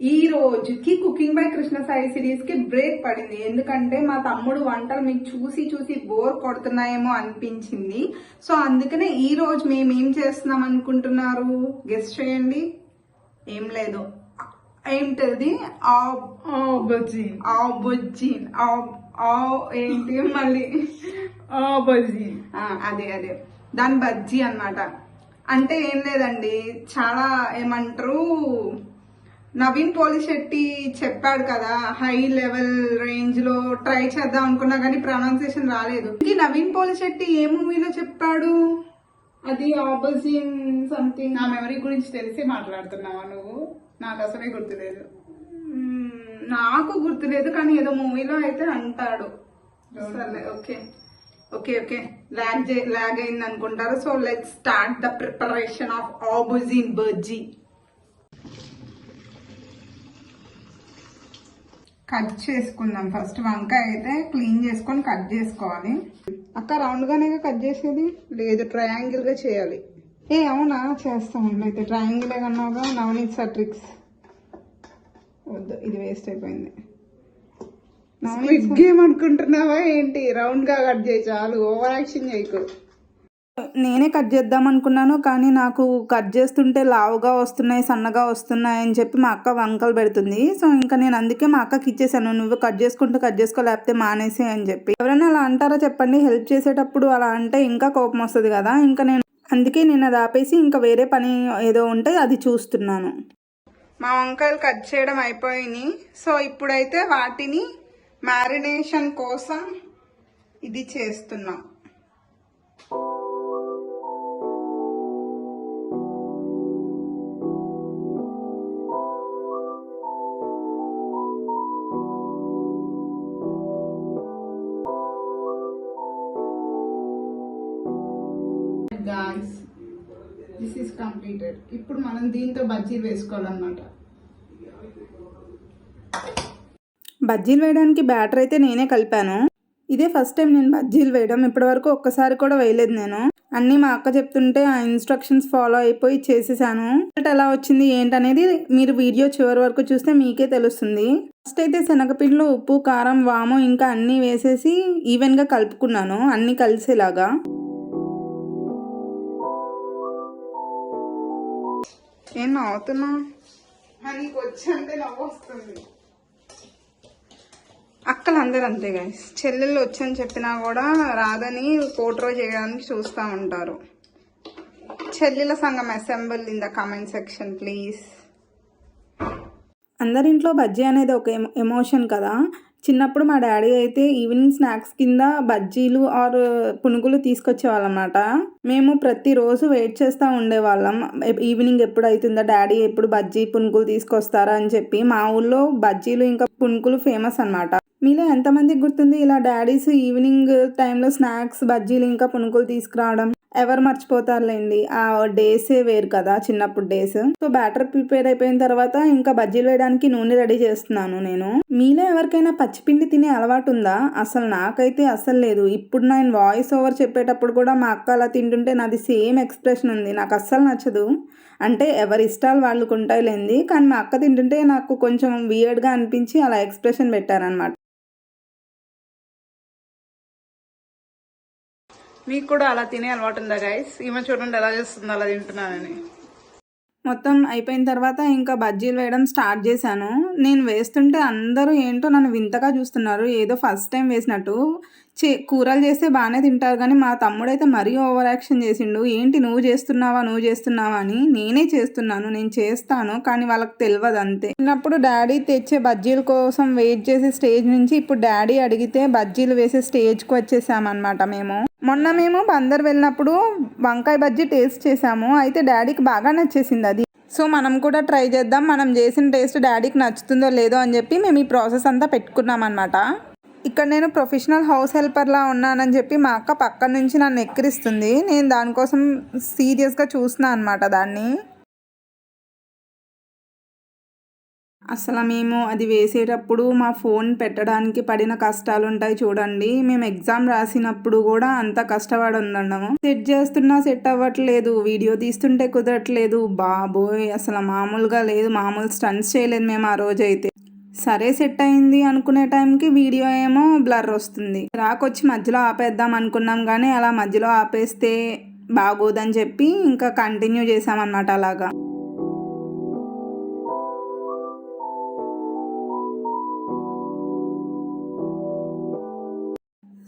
ఈ రోజుకి cooking by Krishna Sai సిరీస్కి బ్రేక్ పడింది. ఎందుకంటే మా తమ్ముడు వంటలు మీకు చూసి చూసి బోర్ కొడుతున్నాయేమో అనిపించింది. సో అందుకనే ఈ రోజు మేము ఏం చేస్తున్నాం అనుకుంటున్నారు? గెస్ట్ చేయండి. ఏం లేదు. ఏంటది? ఆ ఆ బజ్జీ ఆ బొజ్జిన్ ఆ ఆ ఏంటి మళ్ళీ? ఆ బజ్జీ ఆ, అదే అదే. దాని బజ్జీ అన్నమాట. అంటే ఏం లేదండి. చాలా ఏమంటారు? నవీన్ పోలిశెట్టి చెప్పాడు కదా హై లెవెల్ రేంజ్లో ట్రై చేద్దాం అనుకున్నా కానీ ప్రొనౌన్సియేషన్ రాలేదు. ఇది నవీన్ పోలిశెట్టి ఏ మూవీలో చెప్పాడు? అది ఆపోజిన్ సంథింగ్. నా మెమరీ గురించి తెలిసి మాట్లాడుతున్నావా నువ్వు? నాకు అసలే గుర్తులేదు. నాకు గుర్తులేదు కానీ ఏదో మూవీలో అయితే అంటాడు. సర్లే okay. Okay okay. Lag lag అయింది అనుకుంటారు so let start the preparation of aubergine bajji. Cut చేసుకుందాం. ఫస్ట్ వంకాయ అయితే క్లీన్ చేసుకొని కట్ చేసుకోవాలి. అక్క రౌండ్ గానే కట్ చేసేది? లేదు ట్రయాంగిల్గా చేయాలి. ఏ అవునా? చేస్తామండి అయితే ట్రయాంగిల్ కన్నావుగా నవనీత్ సార్ ట్రిక్స్? వద్దు ఇది వేస్ట్ అయిపోయింది. స్క్విడ్ గేమ్ అనుకుంటున్నావా ఏంటి? రౌండ్గా కట్ చేయి చాలు. ఓవర్ యాక్షన్ చేయకు. నేనే కట్ చేద్దాం అనుకున్నాను కానీ నాకు కట్ చేస్తుంటే లావుగా వస్తున్నాయి సన్నగా వస్తున్నాయి అని చెప్పి మా అక్క వంకలు పెడుతుంది. సో ఇంకా నేను అందుకే మా అక్కకి ఇచ్చేసాను నువ్వు కట్ చేసుకుంటూ కట్ చేసుకో లేకపోతే మానేసి అని చెప్పి. ఎవరైనా అలా అంటారా చెప్పండి హెల్ప్ చేసేటప్పుడు అలా అంటే ఇంకా కోపం వస్తుంది కదా ఇంకా నేను అందుకే నేను అది ఆపేసి ఇంకా వేరే పని ఏదో ఉంటే అది చూస్తున్నాను. మా వంకాయలు కట్ చేయడం అయిపోయినాయి. సో ఇప్పుడైతే వాటిని మ్యారినేషన్ కోసం ఇది చేస్తున్నాం. ఈస్ కంప్లీటెడ్ ఇప్పుడు మనం దీంతో బజ్జీలు వేసుకోవాలన్నమాట. బజ్జీలు వేయడానికి బ్యాటర్ అయితే నేనే కలిపాను. ఇదే ఫస్ట్ టైం నేను బజ్జీలు వేయడం. ఇప్పటివరకు ఒక్కసారి కూడా వేయలేదు నేను. అన్నీ మా అక్క చెప్తుంటే ఆ ఇన్స్ట్రక్షన్స్ ఫాలో అయిపోయి చేసేసాను. రిజల్ట్ ఎలా వచ్చింది ఏంటనేది మీరు వీడియో చివరి వరకు చూస్తే మీకే తెలుస్తుంది. ఫస్ట్ అయితే శనగపిండిలో ఉప్పు కారం వాము ఇంకా అన్నీ వేసేసి ఈవెన్గా కలుపుకున్నాను. అన్నీ కలిసేలాగా. ఏం నవ్వుతున్నా నీకు నవ్వు వస్తుంది అక్కలు అందరు అంతే గైస్ చెల్లెళ్ళు వచ్చని చెప్పినా కూడా రాదని పోట్రో చేయడానికి చూస్తూ ఉంటారు. చెల్లెల సంఘం assemble in the comment section please అందరింట్లో bajji అనేది ఒక ఎమో- ఎమోషన్ కదా. చిన్నప్పుడు మా డాడీ అయితే ఈవినింగ్ స్నాక్స్ కింద బజ్జీలు ఆర్ పునుగులు తీసుకొచ్చేవాళ్ళమాట మేము ప్రతిరోజు వెయిట్ చేస్తూ ఉండేవాళ్ళం. ఈవినింగ్ ఎప్పుడు అవుతుందా డాడీ ఎప్పుడు బజ్జీ పునుగులు తీసుకొస్తారా అని చెప్పి మా ఊళ్ళో బజ్జీలు ఇంకా పునుగులు ఫేమస్ అన్నమాట. మీలో ఎంతమందికి గుర్తుంది ఇలా డాడీస్ ఈవినింగ్ టైంలో స్నాక్స్ బజ్జీలు ఇంకా పునుగులు తీసుకురావడం? ఎవరు మర్చిపోతారులేండి. ఆ డేసే వేరు కదా చిన్నప్పుడు డేస్. సో బ్యాటర్ ప్రిపేర్ అయిపోయిన తర్వాత ఇంకా బజ్జీలు వేయడానికి నూనె రెడీ చేస్తున్నాను నేను. మీలో ఎవరికైనా పచ్చిపిండి తినే అలవాటు ఉందా అసలు నాకైతే అసలు లేదు. ఇప్పుడు నేను వాయిస్ ఓవర్ చెప్పేటప్పుడు కూడా మా అక్క అలా తింటుంటే నాది సేమ్ ఎక్స్ప్రెషన్ ఉంది. నాకు అస్సలు నచ్చదు. అంటే ఎవరి ఇష్టాలు వాళ్ళకు ఉంటాయిలేంది కానీ మా అక్క తింటుంటే నాకు కొంచెం వియర్డ్గా అనిపించి అలా ఎక్స్ప్రెషన్ పెట్టారనమాట మీకు కూడా అలా తినే అలవాటు ఉందా గైస్ ఈమె చూడండి ఎలా చేస్తుందో అలా తింటున్నానని. మొత్తం అయిపోయిన తర్వాత ఇంకా బజ్జీలు వేయడం స్టార్ట్ చేశాను. నేను వేస్తుంటే అందరూ ఏంటో నన్ను వింతగా చూస్తున్నారు. ఏదో ఫస్ట్ టైం వేసినట్టు. చే కూరలు చేస్తే బాగానే తింటారు కానీ మా తమ్ముడైతే మరీ ఓవర్ యాక్షన్ చేసిండు. ఏంటి నువ్వు చేస్తున్నావా నువ్వు చేస్తున్నావా అని నేనే చేస్తున్నాను నేను చేస్తాను కానీ వాళ్ళకి తెలియదు అంతే. చిన్నప్పుడు డాడీ తెచ్చే బజ్జీల కోసం వెయిట్ చేసే స్టేజ్ నుంచి ఇప్పుడు డాడీ అడిగితే బజ్జీలు వేసే స్టేజ్కి వచ్చేసామన్నమాట మేము. మొన్న మేము బందర్ వెళ్ళినప్పుడు వంకాయ బజ్జీ టేస్ట్ చేసాము అయితే డాడీకి బాగా నచ్చేసింది అది. సో మనం కూడా ట్రై చేద్దాం మనం చేసిన టేస్ట్ డాడీకి నచ్చుతుందో లేదో అని చెప్పి మేము ఈ ప్రాసెస్ అంతా పెట్టుకున్నాం అనమాట ఇక్కడ నేను ప్రొఫెషనల్ హౌస్ హెల్పర్లా ఉన్నానని చెప్పి మా అక్క పక్క నుంచి నన్ను ఎక్కిరిస్తుంది. నేను దానికోసం సీరియస్గా చూస్తున్నా అనమాట దాన్ని. అసలు మేము అది వేసేటప్పుడు మా ఫోన్ పెట్టడానికి పడిన కష్టాలు ఉంటాయి చూడండి. మేము ఎగ్జామ్ రాసినప్పుడు కూడా అంత కష్టపడి ఉన్నాము సెట్ చేస్తున్నా సెట్ అవ్వట్లేదు. వీడియో తీస్తుంటే కుదరట్లేదు. బాబోయ్! అసలు మామూలుగా లేదు. మామూలు స్టన్స్ చేయలేదు మేము ఆ రోజు అయితే సరే సెట్ అయింది అనుకునే టైంకి వీడియో ఏమో బ్లర్ వస్తుంది. రాకొచ్చి మధ్యలో ఆపేద్దాం అనుకున్నాం కానీ అలా మధ్యలో ఆపేస్తే బాగోదని చెప్పి ఇంకా కంటిన్యూ చేసామన్నమాట అలాగా.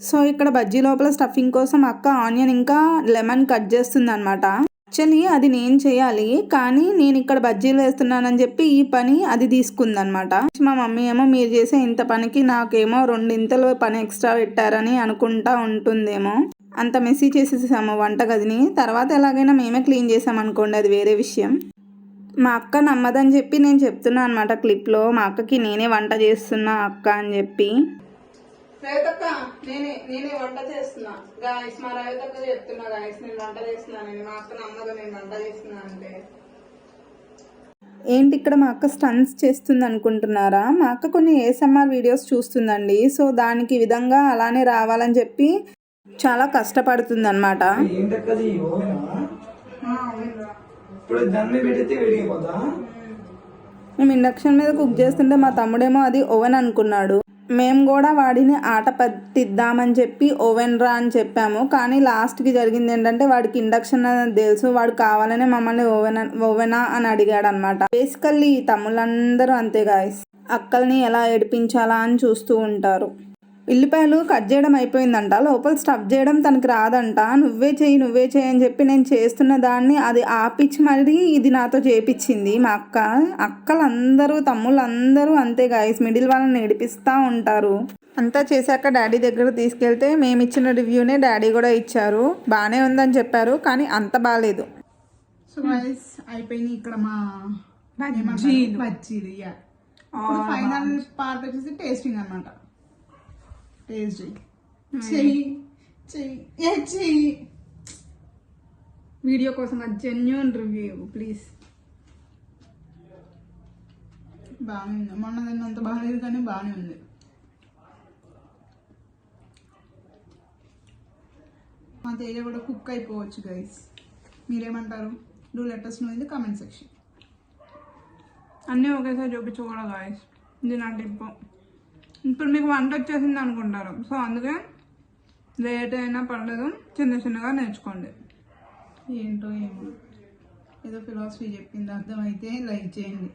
సో ఇక్కడ బజ్జీ లోపల స్టఫింగ్ కోసం అక్క ఆనియన్ ఇంకా లెమన్ కట్ చేస్తుంది అనమాట యాక్చువల్లీ అది నేను చేయాలి కానీ నేను ఇక్కడ బజ్జీలు వేస్తున్నానని చెప్పి ఈ పని అది తీసుకుందనమాట మా మమ్మీ ఏమో మీరు చేసే ఇంత పనికి నాకేమో రెండింతలు పని ఎక్స్ట్రా పెట్టారని అనుకుంటా ఉంటుందేమో. అంత మెస్సీ చేసేసాము వంటగదిని. తర్వాత ఎలాగైనా మేమే క్లీన్ చేసామనుకోండి అది వేరే విషయం. మా అక్క నమ్మదని చెప్పి నేను చెప్తున్నా అనమాట క్లిప్లో. మా అక్కకి నేనే వంట చేస్తున్నా అక్క అని చెప్పి. రేవతక్క నేనే నేనే వంట చేస్తున్నా. గాయస్ మా రేవతక్క చెప్తున్నా గాయస్ నేను వంట చేస్తున్నా నేను మా అక్క నమ్మదు నేను వంట చేస్తున్నా అంటే. ఏంటి ఇక్కడ మా అక్క స్టన్స్ చేస్తుంది అనుకుంటున్నారా? మా అక్క కొన్ని ఏఎస్ఎంఆర్ వీడియోస్ చూస్తుందండి. సో దానికి విధంగా అలానే రావాలని చెప్పి చాలా కష్టపడుతుంది అనమాట మేము ఇండక్షన్ మీద కుక్ చేస్తుంటే మా తమ్ముడేమో అది ఓవెన్ అనుకున్నాడు. మేము కూడా వాడిని ఆట పట్టిద్దామని చెప్పి ఓవెన్ రా అని చెప్పాము. కానీ లాస్ట్కి జరిగింది ఏంటంటే వాడికి ఇండక్షన్ అనేది తెలుసు. వాడు కావాలనే మమ్మల్ని ఓవెన్ ఓవెనా అని అడిగాడు అనమాట బేసికల్లీ తమ్ముళ్ళందరూ అంతే గాయస్. అక్కల్ని ఎలా ఏడిపించాలా అని చూస్తూ ఉంటారు. ఉల్లిపాయలు కట్ చేయడం అయిపోయిందంట. లోపల స్టఫ్ చేయడం తనకి రాదంట. నువ్వే చేయి నువ్వే చేయి అని చెప్పి నేను చేస్తున్న దాన్ని అది ఆపిచ్చి మరీ ఇది నాతో చేపించింది మా అక్క అక్కలందరూ తమ్ముళ్ళందరూ అంతే గాయస్ మిడిల్ వాళ్ళని ఏడిపిస్తూ ఉంటారు. అంతా చేశాక డాడీ దగ్గర తీసుకెళ్తే మేము ఇచ్చిన రివ్యూనే డాడీ కూడా ఇచ్చారు. బాగానే ఉందని చెప్పారు కానీ అంత బాగాలేదు సో గైస్ అయిపోయినాయి ఇక్కడ మా బజ్జీలు. బజ్జీలు ఫైనల్ పార్ట్ వచ్చేసి టేస్టింగ్ అన్నమాట. టేస్ట్ చెయ్యి చెయ్యి చెయ్యి వీడియో కోసం జెన్యున్ రివ్యూ ప్లీజ్ బాగానే ఉంది. మొన్న తిన్నంత బాగాలేదు కానీ బాగానే ఉంది. మా తేజ కూడా కుక్ అయిపోవచ్చు గైస్ మీరేమంటారు? Do let us know in the comment section అన్నీ ఒకేసారి చూపించకూడదు గాయస్ ఇది నా టిప్ ఇప్పుడు మీకు వంట వచ్చేసింది అనుకుంటారు. సో అందుకే లేట్ అయినా పర్లేదు. చిన్న చిన్నగా నేర్చుకోండి. ఏంటో ఏమో. ఏదో ఫిలాసఫీ చెప్పింది. అర్థమైతే లైక్ చేయండి.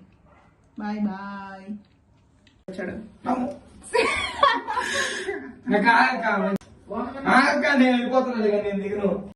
Bye bye. అక్క నేను వెళ్ళిపోతున్నాను నేను దిగను.